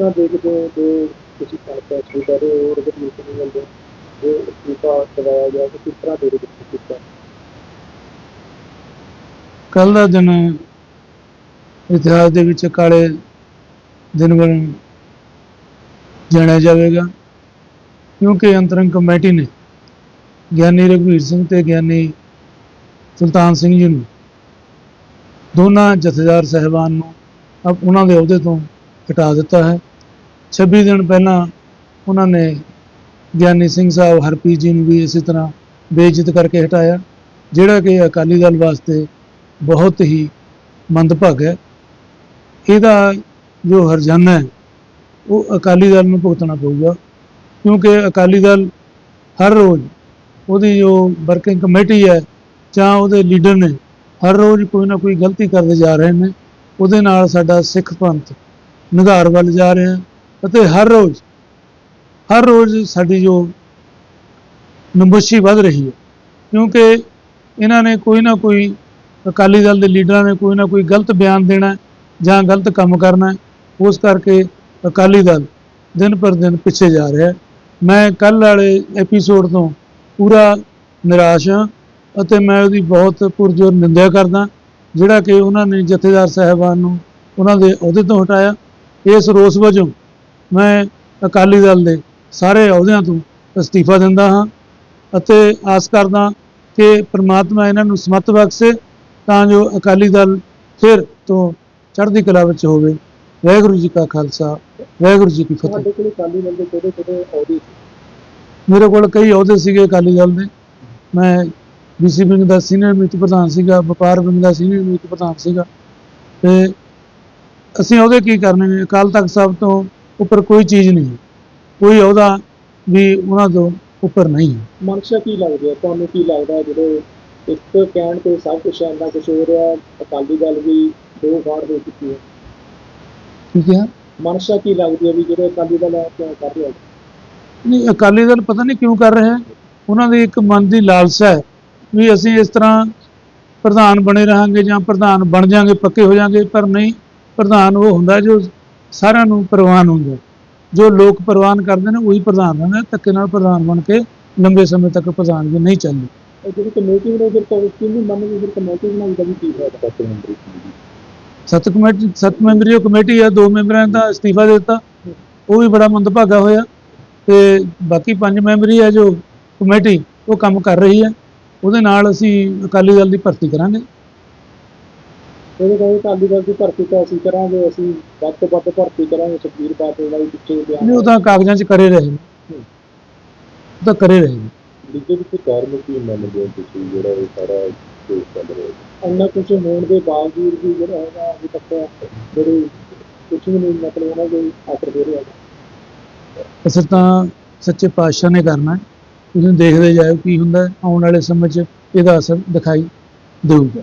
ਤਰ੍ਹਾਂ ਦੇਖਦੇ ਹੋ ਜੋ ਤੁਸੀਂ ਪਾਰਟੀ ਕਰ ਰਹੇ ਹੋ ਰਗਤ ਨਹੀਂ ਮਿਲਦੇ ਜੋ ਅਸਤੀਫਾ ਦਵਾਇਆ ਗਿਆ ਕਿ ਕਿਸ ਤਰ੍ਹਾਂ ਦੇ ਰਹੇ ਕੀਤਾ ਕੱਲ ਦਾ ਦਿਨ ਇਤਿਹਾਸ ਦੇ ਵਿੱਚ ਕਾਲੇ ਦਿਨ ਵਜੋਂ ਜਾਣਿਆ ਜਾਵੇਗਾ, ਕਿਉਂਕਿ ਅੰਤਰੰਗ ਕਮੇਟੀ ਨੇ ਗਿਆਨੀ ਰਘਵੀਰ ਸਿੰਘ ਤੇ ਗਿਆਨੀ ਸੁਲਤਾਨ ਸਿੰਘ ਜੀ ਨੂੰ ਦੋਨਾਂ ਜਥੇਦਾਰ ਸਹਿਬਾਨ ਨੂੰ ਅਬ ਉਹਨਾਂ ਦੇ ਅਹੁਦੇ ਤੋਂ ਹਟਾ ਦਿੱਤਾ ਹੈ। 26 ਦਿਨ ਪਹਿਲਾਂ ਉਹਨਾਂ ਨੇ ਗਿਆਨੀ ਸਿੰਘ ਸਾਹਿਬ, ਹਰਪ੍ਰੀਤ ਜੀ ਨੂੰ ਵੀ ਇਸੇ ਤਰ੍ਹਾਂ ਬੇਇੱਜ਼ਤ ਕਰਕੇ ਹਟਾਇਆ, ਜਿਹੜਾ ਕਿ ਅਕਾਲੀ ਦਲ ਵਾਸਤੇ ਬਹੁਤ ਹੀ ਮੰਦਭਾਗ ਹੈ। ਇਹਦਾ ਜੋ ਹਰਜਾਨਾ ਹੈ, ਉਹ ਅਕਾਲੀ ਦਲ ਨੂੰ ਭੁਗਤਣਾ ਪਊਗਾ, ਕਿਉਂਕਿ ਅਕਾਲੀ ਦਲ ਹਰ ਰੋਜ਼ ਉਹਦੀ ਜੋ ਵਰਕਿੰਗ ਕਮੇਟੀ ਹੈ ਜਾਂ ਉਹਦੇ ਲੀਡਰ ਨੇ ਹਰ ਰੋਜ਼ ਕੋਈ ਨਾ ਕੋਈ ਗਲਤੀ ਕਰਦੇ ਜਾ ਰਹੇ ਨੇ। ਉਹਦੇ ਨਾਲ ਸਾਡਾ ਸਿੱਖ ਪੰਥ ਨਿਧਾਰ ਵੱਲ ਜਾ ਰਿਹਾ। ਅਤੇ ਹਰ ਰੋਜ਼ ਹਰ ਰੋਜ਼ ਸਾਡੀ ਜੋ ਨਮੋਸ਼ੀ ਵੱਧ ਰਹੀ ਹੈ, ਕਿਉਂਕਿ ਇਹਨਾਂ ਨੇ ਕੋਈ ਨਾ ਕੋਈ ਅਕਾਲੀ ਦਲ ਦੇ ਲੀਡਰਾਂ ਨੇ ਕੋਈ ਨਾ ਕੋਈ ਗਲਤ ਬਿਆਨ ਦੇਣਾ ਜਾਂ ਗਲਤ ਕੰਮ ਕਰਨਾ ਉਸ ਕਰਕੇ ਅਕਾਲੀ ਦਲ ਦਿਨ ਪਰ ਦਿਨ ਪਿੱਛੇ ਜਾ ਰਿਹਾ ਹੈ। ਮੈਂ ਕੱਲ ਵਾਲੇ ਐਪੀਸੋਡ ਤੋਂ ਪੂਰਾ ਨਿਰਾਸ਼ ਹਾਂ ਅਤੇ ਮੈਂ ਉਹਦੀ ਬਹੁਤ ਪੁਰਜੋਰ ਨਿੰਦਿਆ ਕਰਦਾ, ਜਿਹੜਾ ਕਿ ਉਹਨਾਂ ਨੇ ਜਥੇਦਾਰ ਸਾਹਿਬਾਨ ਨੂੰ ਉਹਨਾਂ ਦੇ ਅਹੁਦੇ ਤੋਂ ਹਟਾਇਆ। ਇਸ ਰੋਸ ਵਜੋਂ ਮੈਂ ਅਕਾਲੀ ਦਲ ਦੇ ਸਾਰੇ ਅਹੁਦਿਆਂ ਤੋਂ ਅਸਤੀਫਾ ਦਿੰਦਾ ਹਾਂ ਅਤੇ ਆਸ ਕਰਦਾ ਕਿ ਪ੍ਰਮਾਤਮਾ ਇਹਨਾਂ ਨੂੰ ਸਮਤ ਬਖਸ਼ੇ ਤਾਂ ਜੋ ਅਕਾਲੀ ਦਲ ਫਿਰ ਤੋਂ ਚੜ੍ਹਦੀ ਕਲਾ ਵਿੱਚ ਹੋਵੇ। ਵਾਹਿਗੁਰੂ ਜੀ ਕਾ ਖਾਲਸਾ ਵਾਹਿਗੁਰੂ ਜੀ ਕੀ ਫਤਿਹ। ਤੁਹਾਡੇ ਕੋਲ ਅਕਾਲੀ ਦਲ ਦੇ ਕਿਹੜੇ ਕਿਹੜੇ ਅਹੁਦੇ ਸੀ? ਮੇਰੇ ਕੋਲ ਕਈ ਅਹੁਦੇ ਸੀਗੇ ਅਕਾਲੀ ਦਲ ਦੇ। ਮੈਂ ਬੀਸੀ ਵਿੰਗ ਦਾ ਸੀਨੀਅਰ ਮੀਤ ਪ੍ਰਧਾਨ ਸੀਗਾ ਵਪਾਰ ਵਿੰਗ ਦਾ ਸੀਨੀਅਰ ਮੀਤ ਪ੍ਰਧਾਨ ਸੀਗਾ। ਤੇ ਅਸੀਂ ਉਹਦੇ ਕੀ ਕਰਨੇ ਨੇ? ਅਕਾਲ ਤਖਤ ਸਾਹਿਬ ਤੋਂ ਉੱਪਰ ਕੋਈ ਚੀਜ਼ ਨਹੀਂ। ਹੈ। ਕੋਈ ਅਹੁਦਾ ਵੀ ਉਹਨਾਂ ਤੋਂ ਉੱਪਰ ਨਹੀਂ। ਹੈ ਮਨਸ਼ਾ ਕੀ ਲੱਗਦੀ ਹੈ? ਤੁਹਾਨੂੰ ਕੀ ਲੱਗਦਾ ਹੈ ਇੱਕ ਕਹਿਣ ਤੇ ਸਭ ਕੁਝ ਇੰਨਾ ਕੁਝ ਹੋ ਰਿਹਾ ਅਕਾਲੀ ਦਲ ਵੀ ਦੋ ਵਾਰ ਹੋ ਚੁੱਕੀ ਹੈ। ਠੀਕ ਹੈ। ਮਨਸ਼ਾ ਕੀ ਲੱਗਦੀ ਹੈ ਵੀ ਜਿਹੜੇ ਅਕਾਲੀ ਦਲ ਹੈ ਕਿਉਂ ਕਰ ਰਿਹਾ ਨਹੀਂ ਅਕਾਲੀ ਦਲ ਪਤਾ ਨਹੀਂ ਕਿਉਂ ਕਰ ਰਿਹਾ ਉਹਨਾਂ ਦੀ ਇੱਕ ਮਨ ਦੀ ਲਾਲਸਾ ਹੈ ਵੀ ਅਸੀਂ ਇਸ ਤਰ੍ਹਾਂ ਪ੍ਰਧਾਨ ਬਣੇ ਰਹਾਂਗੇ ਜਾਂ ਪ੍ਰਧਾਨ ਬਣ ਜਾਾਂਗੇ ਪੱਕੇ ਹੋ ਜਾਾਂਗੇ ਪਰ ਨਹੀਂ। ਪ੍ਰਧਾਨ ਉਹ ਹੁੰਦਾ ਜੋ ਸਾਰਿਆਂ ਨੂੰ ਪ੍ਰਵਾਨ ਹੁੰਦਾ ਜੋ ਲੋਕ ਪ੍ਰਵਾਨ ਕਰਦੇ ਨੇ ਉਹੀ ਪ੍ਰਧਾਨ ਰਹਿੰਦਾ ਧੱਕੇ ਨਾਲ ਪ੍ਰਧਾਨ ਬਣ ਕੇ ਲੰਬੇ ਸਮੇਂ ਤੱਕ ਪ੍ਰਧਾਨਗੀ ਨਹੀਂ ਚੱਲਦੀ। ਇਹ ਜਿਹੜੀ ਕਮੇਟੀ ਬਣਾਈ ਫਿਰ ਮੰਨ ਵੀ ਫਿਰ ਕਮੇਟੀ ਬਣਾਈ ਦਾ ਵੀ ਕੀ ਹੋਇਆ ਸੱਤ ਮੈਂਬਰੀ ਸੱਤ ਕਮੇਟੀ ਸੱਤ ਮੈਂਬਰੀ ਉਹ ਕਮੇਟੀ ਹੈ ਦੋ ਮੈਂਬਰਾਂ ਨੇ ਤਾਂ ਅਸਤੀਫਾ ਦੇ ਦਿੱਤਾ। ਉਹ ਵੀ ਬੜਾ ਮੰਦਭਾਗਾ ਹੋਇਆ। ਤੇ ਬਾਕੀ ਪੰਜ ਮੈਂਬਰੀ ਹੈ ਜੋ ਕਮੇਟੀ ਉਹ ਕੰਮ ਕਰ ਰਹੀ ਹੈ। ਉਹਦੇ ਨਾਲ ਅਸੀਂ ਅਕਾਲੀ ਦਲ ਦੀ ਭਰਤੀ ਕਰਾਂਗੇ। ਉਹਦੇ ਕਹਿੰਦੇ ਅਕਾਲੀ ਦਲ ਦੀ ਭਰਤੀ ਤਾਂ ਅਸੀਂ ਕਰਾਂਗੇ ਅਸੀਂ ਵੱਧ ਤੋਂ ਵੱਧ ਭਰਤੀ ਕਰਾਂਗੇ ਸੁਖਬੀਰ ਬਾਦਲ ਦਾ ਵੀ ਪਿੱਛੇ ਬਿਆਨ ਨਹੀਂ ਉਹ ਤਾਂ ਕਾਗਜ਼ਾਂ 'ਚ ਕਰੇ ਰਹੇ ਨੇ। ਉਹ ਤਾਂ ਕਰੇ ਰਹੇ ਨੇ। ਬੀਜੇਪੀ ਦੇ ਕਾਰਨ ਕੀ ਮੰਨਦੇ ਹੋ ਤੁਸੀਂ ਜਿਹੜਾ ਇਹ ਸਾਰਾ ਕੇਸ ਚੱਲ ਰਿਹਾ ਇੰਨਾ ਕੁਝ ਹੋਣ ਦੇ ਬਾਵਜੂਦ ਵੀ ਜਿਹੜਾ ਹੈਗਾ ਅਜੇ ਤੱਕ ਜਿਹੜੇ ਕੁਝ ਵੀ ਨਹੀਂ ਮਤਲਬ ਉਹਨਾਂ ਦੇ ਆਖਰ ਦੇ ਰਿਹਾ ਅਸਰ ਤਾਂ ਸੱਚੇ ਪਾਤਸ਼ਾਹ ਨੇ ਕਰਨਾ ਹੈ। ਤੁਸੀਂ ਦੇਖਦੇ ਜਾਓ ਕੀ ਹੁੰਦਾ ਹੈ। ਆਉਣ ਵਾਲੇ ਸਮੇਂ 'ਚ ਇਹਦਾ ਅਸਰ ਦਿਖਾਈ ਦੇਊਗਾ।